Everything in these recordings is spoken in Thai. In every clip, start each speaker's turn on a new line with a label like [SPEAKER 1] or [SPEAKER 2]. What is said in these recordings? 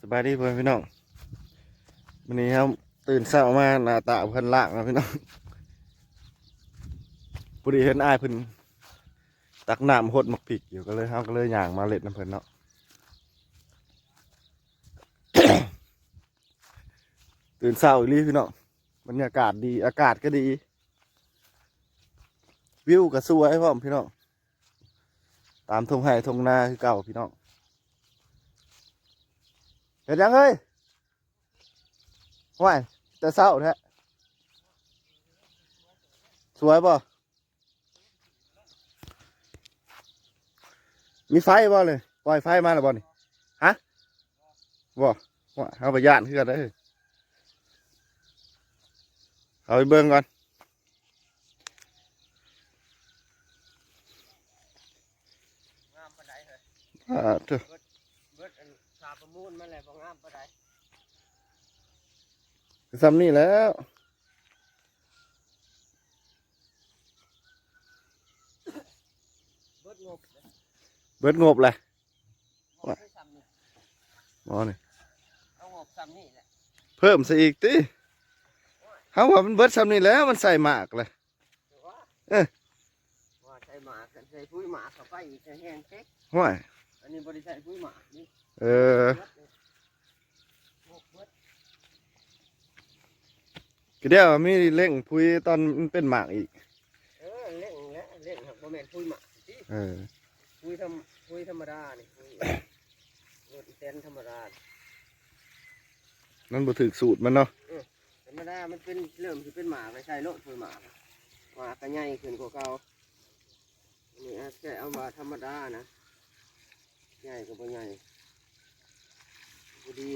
[SPEAKER 1] สบายดีเพื่อนพี่น้องวันนี้ครับตื่นเช้ามาหน้าตาเพิ่นล่างนะพี่น้องพอดีเห็นอ้ายเพิ่นตักน้ำหดหมักผิกอยู่ก็เลยเฮาก็เลยย่างมาเล็ดน้ำเพิ่นเนาะตื่นเช้าอีหลีพี่น้องบรรยากาศดีอากาศก็ดี วิวก็สวยพร้อมพี่น้องตามทงไห่ทงนาคือเก่าพี่น้อง เห็นยังเฮ้ยว่ายแต่เศร้าแท้สวยป่ะมีไฟบ่เลยป แล้วบ่งา
[SPEAKER 2] มปานใด
[SPEAKER 1] ซ้ำนี่แล้ว
[SPEAKER 2] เบิดงบ
[SPEAKER 1] เบิดงบเลย
[SPEAKER 2] งบให้ซ้ำนี่
[SPEAKER 1] หมอนี่
[SPEAKER 2] เอางบซ้ำนี่แหละ
[SPEAKER 1] เพิ่มซะอีกติเขาว่ามันเบิดซ้ำนี่แล้วมันใส่หมากเลย
[SPEAKER 2] ถือว่า
[SPEAKER 1] เอ้ย
[SPEAKER 2] ว่าใส่หมากกันใส่ปุ๋ยหมากเข้าไปอีกจะแห้งเต๊ก
[SPEAKER 1] ห้วย
[SPEAKER 2] อันนี้บ่ได้ใส่ปุ๋ยหมากนี่
[SPEAKER 1] เออ
[SPEAKER 2] เบิดเลยงบเบิด
[SPEAKER 1] ก็เดี๋ยวมีเล่งพุยตอนมันเป็นหมากอีก
[SPEAKER 2] เออเล่งแล้วเล่งครับบ่แม่นปุ๋ยหมากสิ
[SPEAKER 1] เออ
[SPEAKER 2] ปุ๋ยธรรมปุ๋ยธรรมดานี่ปุ๋ยรถอีแตนธรรมดา
[SPEAKER 1] นั่นบ่ถึกสูตรมันเนาะ
[SPEAKER 2] ธรรมดามันเป็นเริ่มสิเป็นหมากเลยใส่โลดปุ๋ยหมากหมากก็ใหญ่ขึ้นกว่าเก่าอันนี่อาจจะเอามาธรรมดานะใหญ่ก็บ่ใหญ่บ่ดี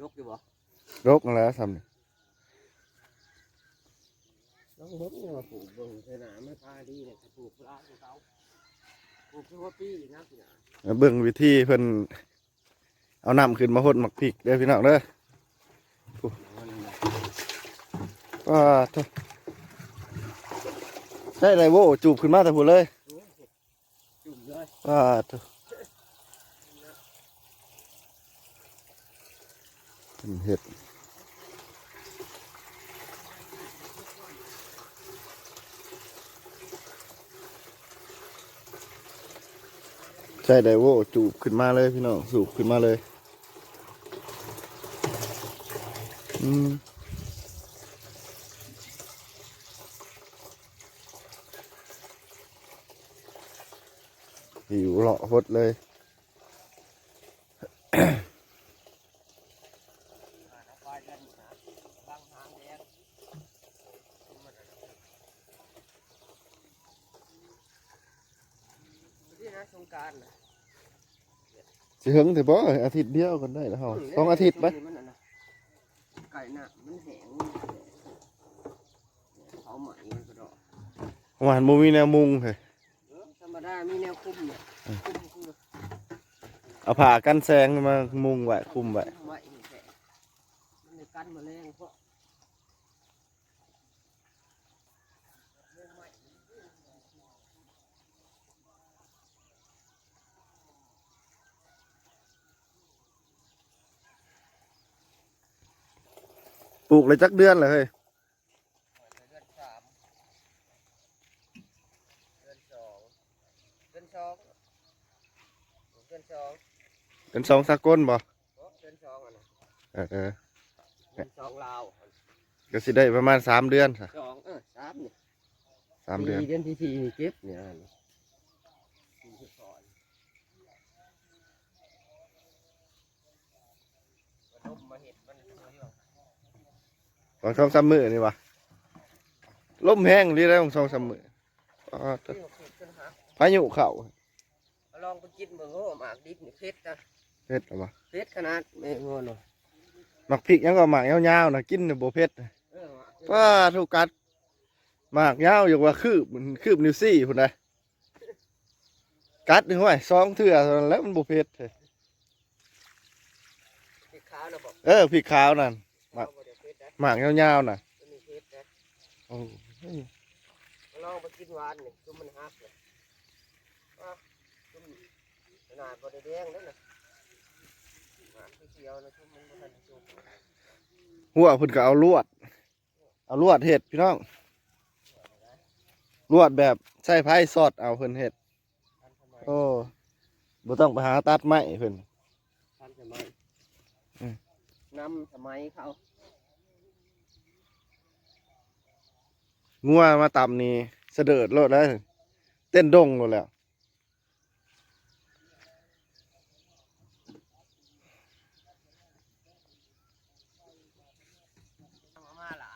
[SPEAKER 2] ลกอยู่บ่
[SPEAKER 1] รกนั่นแหล้วซ้ำนี่
[SPEAKER 2] ต้องเบิ่งเนี่ยว่าปลูกเบิ่งเทนามไม่พาดีเนี่ยถ้าปลูกปลาของเขาปลูกเพื่อว่าปีนะพี่นา
[SPEAKER 1] แล้วเบิ่งวิธีเพิ่นเอาน้ำขึ้นมาหดหมักพริกเด้อพี่น้องเด้อว้าเถอะใช่ไรโว้จูบขึ้นมาแต่พูดเลย
[SPEAKER 2] จุ่มเลย
[SPEAKER 1] ว้าเถอะเป็นเห็ด ใช่ไดโวจูบขึ้นมาเลยพี่น้องสูบขึ้นมาเลยอืมหิวเลาะพดเลย
[SPEAKER 2] เอาควายกันนะบางหางแดงที่นะ สงกรารนะ
[SPEAKER 1] สิเฮิงแต่บ่อาทิตย์เดียวกันได้แล้วเหรอต้องอาทิตย์ไหม
[SPEAKER 2] มันน่ะนะไก่น่ะมันแห้งเขาใหม่มันก็ดอก
[SPEAKER 1] หวานบ่มีแนวมุงเลย
[SPEAKER 2] เออธรรมดามีแนวคุมเนี่ยคุมคือ
[SPEAKER 1] เอาผ้ากันแสงมามุงไว้คุมไว้
[SPEAKER 2] ไว้นี่แหละมันเลยกันแมลงเพราะ
[SPEAKER 1] ป ลูกเลยจักเดือนเลยเฮ้ย
[SPEAKER 2] เดือนสามเดือนสองเดือนสองเดือนสอง
[SPEAKER 1] เป็นสองสากลบ่
[SPEAKER 2] โอ้เดือนสองอะนะ
[SPEAKER 1] เออเออ
[SPEAKER 2] เดือนสองลาว
[SPEAKER 1] ก็สิได้ประมาณสามเดือนค่ะ
[SPEAKER 2] สองเออสามเนี่ย
[SPEAKER 1] สามเดือน
[SPEAKER 2] สี่เดือนที่สี่นี่เก็บเนี่ยอันนี้สี่สิบสองกระดมมาเห็ดมันเยอะ
[SPEAKER 1] สองสองสามมือนี่วะลมแห้งรีได้ของสองสามมืออ๋อ
[SPEAKER 2] เที่ยวเผ็ดจนหา
[SPEAKER 1] พายุเข้า
[SPEAKER 2] เอาลองไปกินเบิ่งโอ้หมากดิบนี่เผ็ดนะ
[SPEAKER 1] เผ็ดหรอวะ
[SPEAKER 2] เผ็ดขนาดไม่งอนหรอก
[SPEAKER 1] หมักพริกยังก็หมักยาวๆนะกินน่ะบ่เผ็ด
[SPEAKER 2] เออหมาก
[SPEAKER 1] ป้าทุกกัดหมากยาวอยู่ว่าคืบมันคืบนิ้วซี่พุ่นนะกัดนี่ห้วยสองเทื่อเท่านั้นแล้วมันบ่เผ็ดเลย
[SPEAKER 2] พริกขาวนะบอก
[SPEAKER 1] เออพริกขาวนั่น หมาก
[SPEAKER 2] เอบ่ได้เผ็ดนะ
[SPEAKER 1] หมากยาวๆน่ะ
[SPEAKER 2] มันมีเผ็ดนะ
[SPEAKER 1] โอ้ย
[SPEAKER 2] เอาลองไปกินหวานนี่จุ่มมันฮักเลยอะจุ่มขนาดบ่ได้แดงเลยนะขียวนะชุบมันบ่ทันได้ชุบ
[SPEAKER 1] หัวเพิ่นก็เอาลวด เอาลวดเห็ดพี่น้อง ลวดแบบใช้ไผ่สอดเอาเพิ่นเห็ด
[SPEAKER 2] ทันสมัย
[SPEAKER 1] โอ้บ่ต้องไปหาตัดไม้เพิ่น
[SPEAKER 2] ทันสมัย
[SPEAKER 1] อืม
[SPEAKER 2] นำสมัยเขา
[SPEAKER 1] งัวมาต่ำนี่เสดิร์ดโลดแล้วเต้นดงโลดแล้ว
[SPEAKER 2] เอามาล่ะ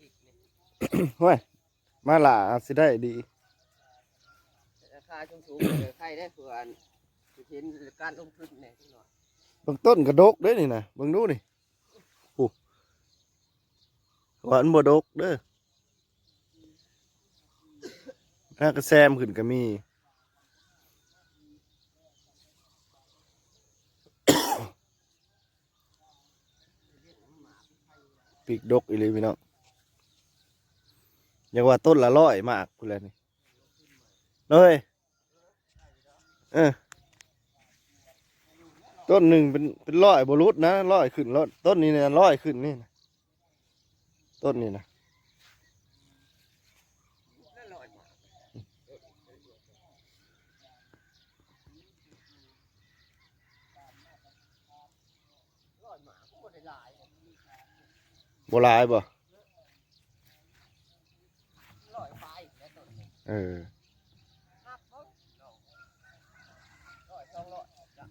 [SPEAKER 2] อีกนี่
[SPEAKER 1] ห้วยมาหล่าอาจสิได้ดี
[SPEAKER 2] ราคาสูงสูงเลยใครได้เผื่ออันสิเห็นการลงทุนเนี่ยจังหน่อย
[SPEAKER 1] เบางต้นกระดกเด้อนี่นะเบิ่งดูนี่โอ้หวานบ่ดกเด้อ น่ากระแซมขึ้นก็มีปีกดกอีหลีพี่น้องอยังว่าต้นละร้อยมากคุณแลนี่เอ้ยเออต้นหนึ่งเป็นเป็นร้อยบรุษนะร้อยขึ้นร้อยต้นนี้เนี่ยร้อยขึ้นนี่นะต้นนี้นะ
[SPEAKER 2] นั่นลอยมาลอยมาก็บ่ได้หลาย
[SPEAKER 1] โบราณบ่
[SPEAKER 2] ลอยไปแล้วต้นนี้
[SPEAKER 1] เออ
[SPEAKER 2] นับเขาลอยสองลอยจ้ะ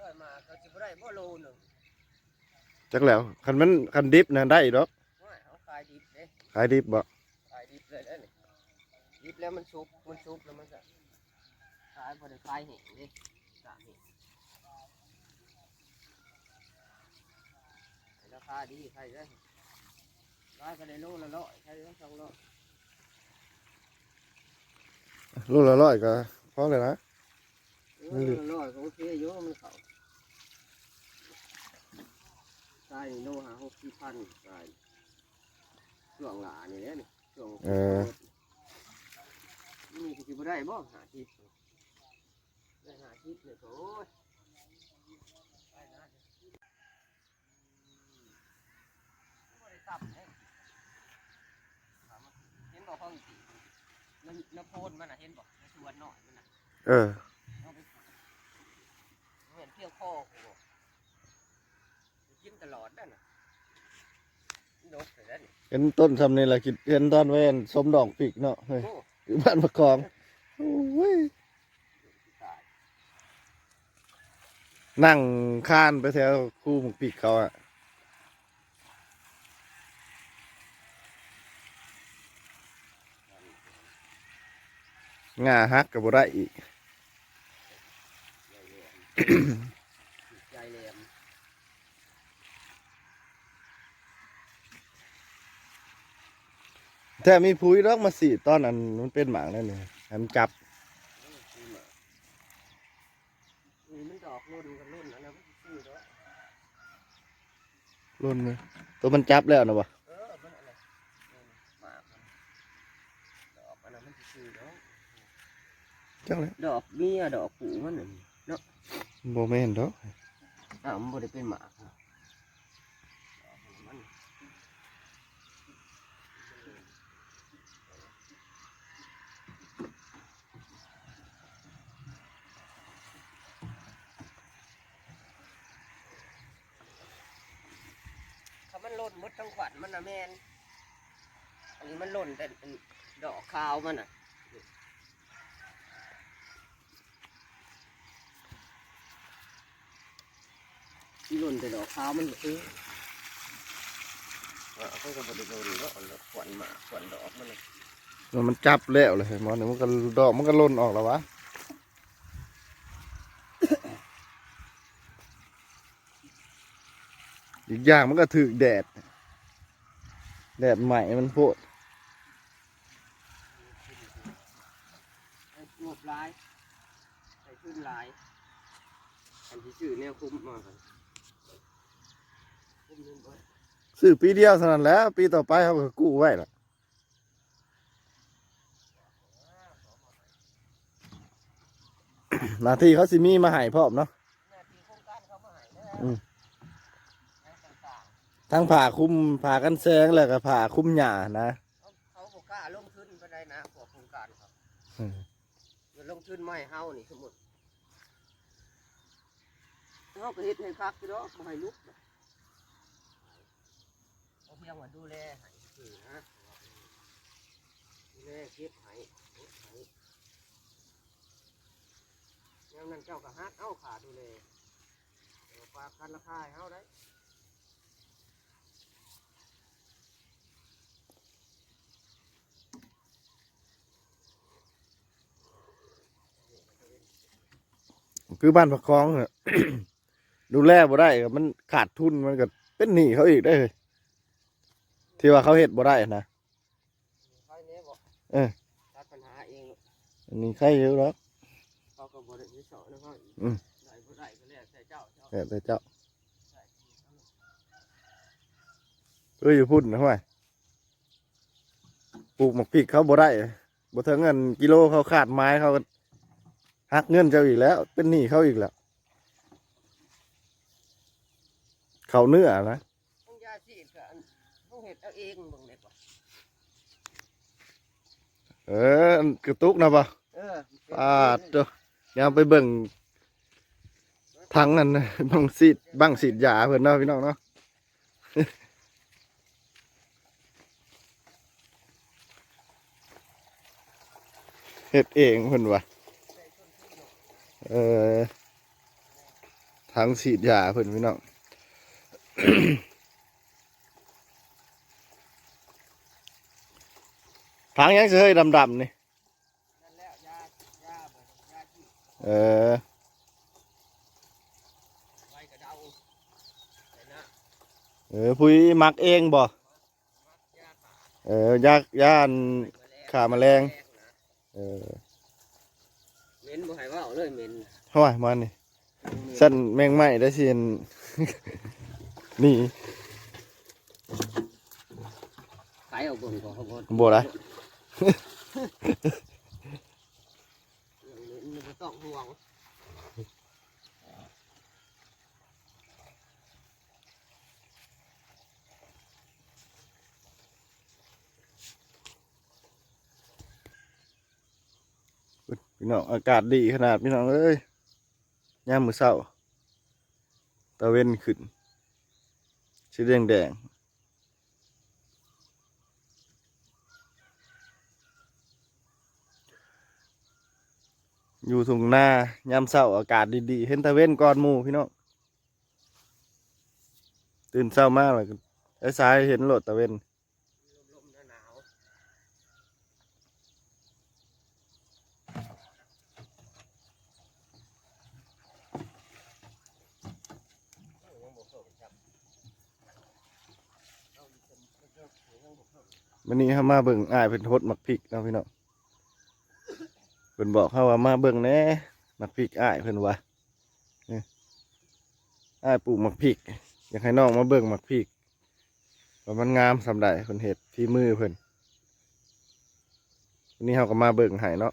[SPEAKER 2] ลอยมาก็จะบ่ได้บ่โลหนึ่ง
[SPEAKER 1] จักแล้วคันมันคันดิบนะได้ดอก
[SPEAKER 2] ว่าเขาขายดิบเด้
[SPEAKER 1] ขายดิบบ่
[SPEAKER 2] ขายดิบเลยได้นี่ดิบแล้วมันสุกมันสุกแล้วมันจะขายบ่ได้ขายแห้งเด้กะนี่ราคาดีใครได้ขายก็ได้โลละร้อยใครได้สองร้อย
[SPEAKER 1] ลูกละร้อยก็พอเลยนะ
[SPEAKER 2] เออโลละร้อยก็โอเคอยู่มันเขาใช่โลหาหกสิบพันใช่ช่วงหลานี่แหละนี่ช่วง
[SPEAKER 1] เออ
[SPEAKER 2] นี่ก็สิบ่ได้บ่หาทิพย์ ได้หาทิพย์เลยโอ้ยได้นะบ่ได้ตับเด้ถามว่าเห็นบ่ห้องสิน้ำน้ำโพนมันน่ะเห็นบ่ในสวนน้อยมันน่ะ
[SPEAKER 1] เออ
[SPEAKER 2] เอาไปเหมือนเที่ยวคอกูบ่กินตลอดนั่นน่ะดกเลยนั่นนี่
[SPEAKER 1] เห็นต้นทำนี่แหละคิดเห็นตอนเว้นสมดอกปีกเนาะเฮ้ย
[SPEAKER 2] โอ้
[SPEAKER 1] อยู่บ้านประกองโอ้ย
[SPEAKER 2] ตาย
[SPEAKER 1] นั่งข้านไปแถวคู่หมกปีกเขาอะง่าฮักกับบ่ได้อีก
[SPEAKER 2] แหลม
[SPEAKER 1] แท้มีพุ้ยดอกมาสี่ตอนนั้นมันเป็นหมางนั่นนี่ให้มันจับ
[SPEAKER 2] มันดอกรุ่นกันรุ่นอันนั้นมันซื้อเนาะ
[SPEAKER 1] รุ่นเลยตัวมันจับแล้วนะวะ
[SPEAKER 2] เออมันอะไรหมากมันดอกอันนั้นมันซื้อเนาะ
[SPEAKER 1] จังเลย
[SPEAKER 2] ดอกเมียดอกผูมันน่ะเนาะ
[SPEAKER 1] โบแม่นดอก
[SPEAKER 2] อ้าวมันบ่ได้เป็นหมากนะดอกมันถ้ามัน หล่นหมดทั้งขวัญมันนะแมนอันนี้มันหล่นแต่ดอกขาวมันอะที่หล่นแต่ดอกขาวมันเองอ่าเขาก็บริโภคว่าอ่อนขวัญหมากขวัญดอกมันน่ะ
[SPEAKER 1] แล้วมันจับแล้วเลยหมอนี่มันก็ดอกมันก็หล่นออกแล้ววะ อีกอย่างมันก็ถือแดด แดดใหม่มันโพด
[SPEAKER 2] รวบลายใส่ขึ้นลายอันที่ชื่อเนี่ยคุ้มมาก
[SPEAKER 1] ซื้อปีเดียวเท่านั้นแหล้วปีต่อไปเขาก็กู้ไว้ละหน้าที่เขาสิมีมาให้พร้อมเนาะ
[SPEAKER 2] ทั้ง
[SPEAKER 1] ผ่าคลุมผ่ากันแสงแล้วก็ผ่าคลุมหญ้านะ
[SPEAKER 2] เขาบอกกล้าลงทุนไปได้นะพวกโครงการครับ
[SPEAKER 1] อืม
[SPEAKER 2] เงินลงทุนไม่เฮานี่สมมติเขาก็เฮ็ดให้พักอยู่ดอกบ่ให้ลุกเขาเพียงว่าดูแลให้ซื่อนะดูแลเก็บให้ให้ยังนั้นเจ้าก็ฮักเอาขาดูแลฝากคันราคาให้เฮาได้
[SPEAKER 1] คือบ้านประคองเหรอดูแลบ่ได้ก็มันขาดทุนมันก็เป็นหนี้เขาอีกได้เลยที่ว่าเขาเฮ็ดบ่ได้นะ
[SPEAKER 2] ใครเนี้ยบอก
[SPEAKER 1] เออ
[SPEAKER 2] ตัดปัญหาเอง
[SPEAKER 1] อันนี้ใครเยอะหรอก
[SPEAKER 2] เขาก็บริสุทธิ์สอนนะเขา
[SPEAKER 1] อืม
[SPEAKER 2] ได้บ่ได้ก็แล้วแต่เจ้าเจ้า
[SPEAKER 1] แต่แต่เจ้า
[SPEAKER 2] ได้
[SPEAKER 1] เอ้ยอยู่พุ่นนะห้วยปลูกหมกพริกเขาบ่ได้บ่ถึงเงินกิโลเขาขาดไม้เขาก็ หักเงินเจ้าอีกแล้ว เป็นหนี้เขาอีกแล้ว เขาเนื้อนะ
[SPEAKER 2] ต้องยาสีดก็อันต้องเห็ดเอาเองเบิ่งได้ปะ
[SPEAKER 1] เอออันกระตุกนะปะ
[SPEAKER 2] เออ
[SPEAKER 1] ปาดเจ้าเดี๋ยวไปเบิ่งทั้งนั้นนะบังสีดบังสีดยาเพิ่นเนาะพี่น้องเนาะเฮ็ดเองเพิ่นว่ะ เออทั้งสีดยาเพิ่นพี่น้องทางยังเฮ้ยดำๆนี่
[SPEAKER 2] นั่นแหละยายาบ่ยาที่
[SPEAKER 1] เออ
[SPEAKER 2] เอ
[SPEAKER 1] อพุยมักเองบ่เออยากย่านขาแมลง
[SPEAKER 2] นะ
[SPEAKER 1] เออ
[SPEAKER 2] เม็นบ่ให้เว่า เลยเหม็น
[SPEAKER 1] ห้อยมานี่สั้นแมงไม้ได้เสียนนี่
[SPEAKER 2] ขายเอาบนก่อนเขาบ่
[SPEAKER 1] บ่ได้
[SPEAKER 2] เรื่องเหม็นมันก็ต้องห่วง
[SPEAKER 1] พี่น้องอากาศดีขนาดพี่น้องเอ้ยยามมือเช้าตะเว้นขึ้นสีแดงแดงอยู่ทุ่งนายามเช้าอากาศดีๆ เห็นตะเว้นก่อนหมู่พี่น้องตื่นเช้ามากเลยไอ้สายเห็นโลดตะเว้น
[SPEAKER 2] ลมๆหนาวๆยังบ่เข้าจับเอาอีกเป็นเรื่องยังบ่เข้า
[SPEAKER 1] วันนี้เขามาเบิ่งอ้ายเป็นทดหมักพริกนะพี่น้องเพิ่นบอกเขาว่ามาเบิ่งแน่หมักพริกอ้ายเพิ่นว่าอ้ายปลูกหมักพริก อยากให้น้องมาเบิ่งหมักพริกว่ามันงามสำใดเพิ่นเห็ดที่มือเพิ่นวันนี้เขาก็มาเบิ่งให้เนาะ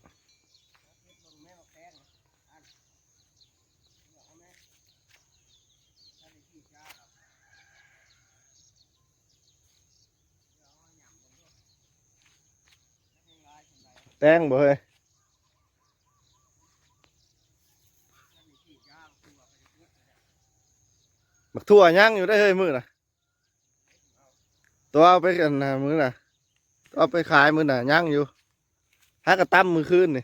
[SPEAKER 1] แตงบ่เฮ้ยมักทั่วย่างอยู่ได้เฮ้ยมือน่ะ ตัวเอาไปกันนะมือน่ะตัวเอาไปขายมือน่ะย่างอยู่หากระตั้มมือคืนนี่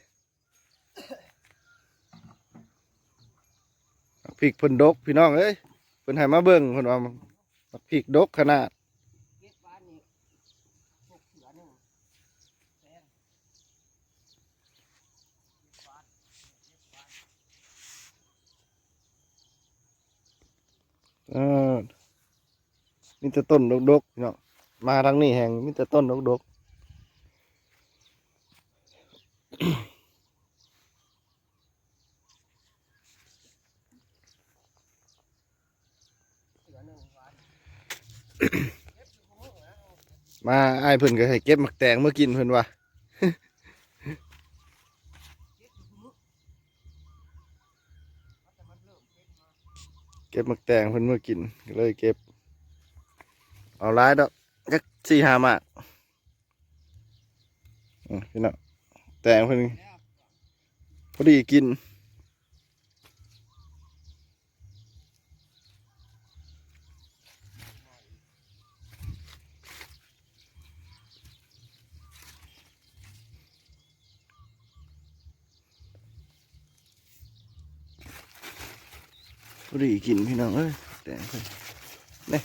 [SPEAKER 1] หมักพริกเพิ่นดกพี่น้องเอ้ยเพิ่นให้มาเบิ่งเพิ่นว่ามักพริกดกขนาด
[SPEAKER 2] เก็บบ้านนี่พวกเสือหนึ่งแพง
[SPEAKER 1] เออมีแต่ต้นดกๆเนาะมาทางนี้แห่งมีแต่ต้นดก
[SPEAKER 2] เสือพึ่งวัน
[SPEAKER 1] ๆมาไอ้เพิ่นก็ให้เก็บหมักแตงเมื่อกินเพิ่นว่า เก็บมักแตงเพิ่นเมื่อกินก็เลยเก็บ เอาไลายดอกจักสี่หามากอืมพี่น้องแตงเพิ่นพอดีกิน พอดีกินพี่น้องเอ้ยแต่เนี่
[SPEAKER 2] ย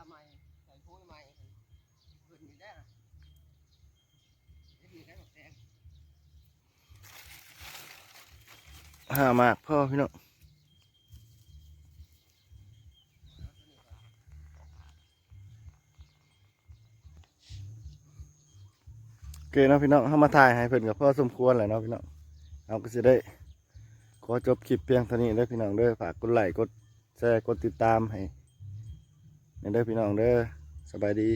[SPEAKER 2] าใหม่ใส่ปุ๋ยใหม่เพิ่นมีได้นะเฮ็ดมีได้หมกแตง
[SPEAKER 1] ห้าห มากพ่อพี่น้องโอเคเนาะพี่น้องเข้ามาถ่ายให้เพิ่อนกับพ่อสมควรแหละเนาะพี่น้องเอาก็จะได้ ขอจบคลิปเพียงเท่านี้เด้อพี่น้องเด้อฝากกดไลค์กดแชร์กดติดตามให้เด้อพี่น้องเด้อสบายดี